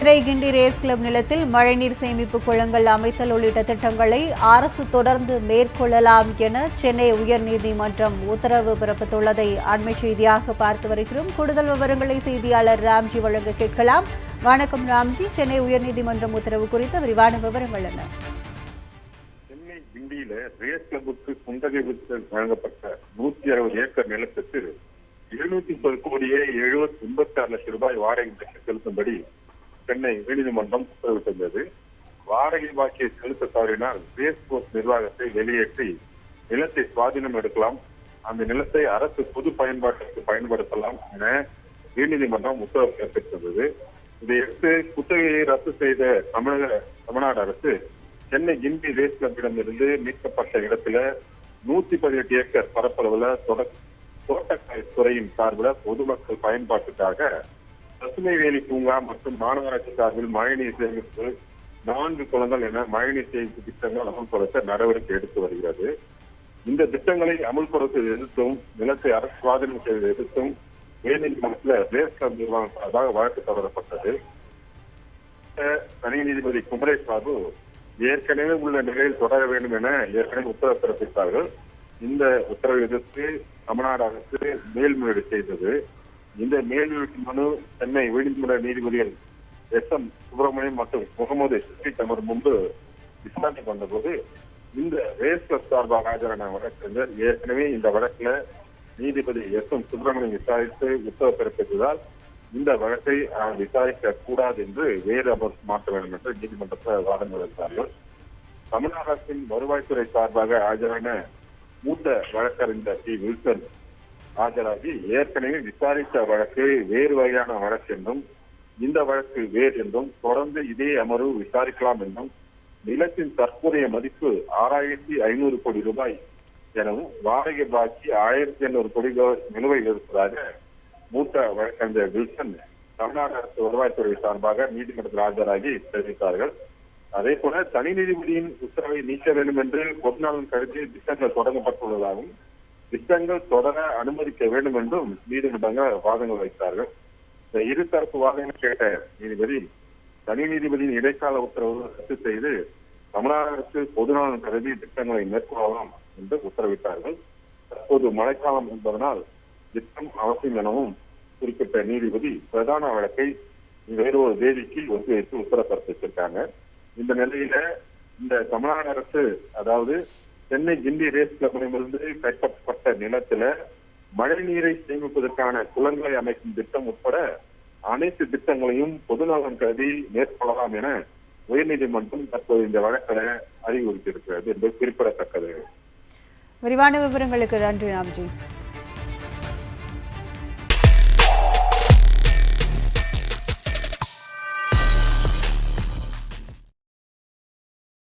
திரைகிண்டி race club நிலத்தில் மழைநீர் சேமிப்பு குளங்கள் அமைத்தல் உள்ளிட்ட திட்டங்களை அரசு தொடர்ந்து மேற்கொள்ளலாம் என சென்னை உயர்நீதிமன்றம் உத்தரவு பிறப்பித்துள்ளதை அண்மை செய்தியாக பார்த்து வருகிறோம். கூடுதல் விவரங்களை செய்தியாளர் ராம்ஜி வழங்க கேட்கலாம். வணக்கம் ராம்ஜி. சென்னை உயர்நீதிமன்றம் உத்தரவு குறித்த விரிவான விவரங்கள் என்ன? சென்னை கிண்டியில ரேஸ் கிளப்புக்கு குந்தகை வழங்கப்பட்ட நூத்தி அறுபது ஏக்கர் நிலத்துக்கு எழுநூத்தி பத்து கோடியே எழுபத்தி எண்பத்தி ஆறு லட்சம் ரூபாய் வாடகை செலுத்தும்படி சென்னை உயர்நீதிமன்றம் உத்தரவிட்டுள்ளது வாடகை பாக்கியை செலுத்த தவறினால் ரேஸ் நிர்வாகத்தை வெளியேற்றி நிலத்தை சுவாதீனம் எடுக்கலாம். அந்த நிலத்தை அரசு பொது பயன்பாட்டிற்கு பயன்படுத்தலாம் என உயர்நீதிமன்றம் உத்தரவு பிறப்பித்திருந்தது இதையடுத்து குத்தகையை ரத்து செய்த தமிழக தமிழ்நாடு அரசு சென்னை கிண்டி ரேஸ் கிளப்பிடம் இருந்து மீட்கப்பட்ட இடத்துல நூத்தி பதினெட்டு ஏக்கர் பரப்பளவுல தொட- தோட்டக்கலை துறையின் சார்பில் பொதுமக்கள் பயன்பாட்டுக்காக பசுமை வேலி பூங்கா மற்றும் மாநகராட்சி சார்பில் மழைநீர் சேமிப்பு நான்கு குளங்கள் என மழைநீர் சேமிப்பு திட்டங்கள் அமல்படுத்த நடவடிக்கை எடுத்து வருகிறது. இந்த திட்டங்களை அமல்படுத்த எதிர்த்தும் நிலத்தை அரசு சுவாதீனம் செய்வதை எதிர்த்தும் உயர்நீதிமன்றத்தில் ரேஸ் நிர்வாகம் சார்பாக வழக்கு தொடரப்பட்டது. தனி நீதிபதி குமரேஷ் பாபு ஏற்கனவே உள்ள நிலையில் தொடர வேண்டும் என ஏற்கனவே உத்தரவு பிறப்பித்தார்கள். இந்த உத்தரவை எதிர்த்து தமிழ்நாடு அரசு மேல்முறையீடு செய்தது. இந்த மேல்முறையீட்டு மனு சென்னை உயர்நீதிமன்ற நீதிபதிகள் எஸ் எம் சுப்பிரமணியம் மற்றும் முகமது ஷஃபீக் அமர் முன்பு விசாரணை கொண்டபோது இந்த ரேஸ்கர் சார்பாக ஆஜரான வழக்கறிஞர் ஏற்கனவே இந்த வழக்குல நீதிபதி எஸ் எம் சுப்பிரமணியம் விசாரித்து உத்தரவு பிறப்பித்ததால் இந்த வழக்கை அவர் விசாரிக்க கூடாது என்று வேறு அமர் மாற்ற வேண்டும் என்று நீதிமன்றத்தில் வாதங்கள் எடுத்தார்கள் தமிழக அரசின் வருவாய்த்துறை சார்பாக ஆஜரான மூத்த வழக்கறிஞர் டி. வில்சன் ஆஜராகி ஏற்கனவே விசாரித்த வழக்கு வேறு வகையான வழக்கு என்றும் இந்த வழக்கு வேறு என்றும் தொடர்ந்து இதே அமர்வு விசாரிக்கலாம் என்றும் நிலத்தின் தற்போதைய மதிப்பு ஆறாயிரத்தி ஐநூறு கோடி ரூபாய் எனவும் வாடகை பாக்கி ஆயிரத்தி எண்ணூறு கோடி நிலுவையில் இருப்பதாக மூத்த வழக்கறிஞர் வில்சன் தமிழ்நாடு அரசு வருவாய்த்துறை சார்பாக நீதிமன்றத்தில் ஆஜராகி தெரிவித்தார்கள். அதே போல தனி நீதிபதியின் உத்தரவை நீக்க வேண்டும் என்று பொதுநலன் கருதி திட்டங்கள் தொடங்கப்பட்டுள்ளதாகவும் திட்டங்கள் தொடர அனுமதிக்க வேண்டும் என்றும் நீதிமன்றங்கள் வாதங்கள் வைத்தார்கள். இந்த இருதரப்பு வாதங்கள் கேட்ட நீதிபதி தனி நீதிபதியின் இடைக்கால உத்தரவு ரத்து செய்து தமிழக அரசு பொதுநலன் கருதி திட்டங்களை மேற்கொள்ளலாம் என்று உத்தரவிட்டார்கள். தற்போது மழைக்காலம் என்பதனால் திட்டம் அவசியம் எனவும் குறிப்பிட்ட நீதிபதி பிரதான வழக்கை வேறு ஒரு தேதிக்கு ஒத்திவைத்து உத்தரவு பிறப்பிச்சிருக்காங்க இந்த நிலையில இந்த தமிழ்நாடு அரசு அதாவது சென்னை கிண்டி ரேஸ் கிளப்பிடமிருந்து கைப்பற்றப்பட்ட நிலத்துல மழை நீரை சேமிப்பதற்கான குளங்களை அமைக்கும் திட்டம் உட்பட அனைத்து திட்டங்களையும் பொதுநலன் கருதி மேற்கொள்ளலாம் என உயர்நீதிமன்றம் தற்போது இந்த வழக்கில் அறிவுறுத்தியிருக்கிறது என்பது குறிப்பிடத்தக்கது. விரிவான விவரங்களுக்கு நன்றி ராம்ஜி.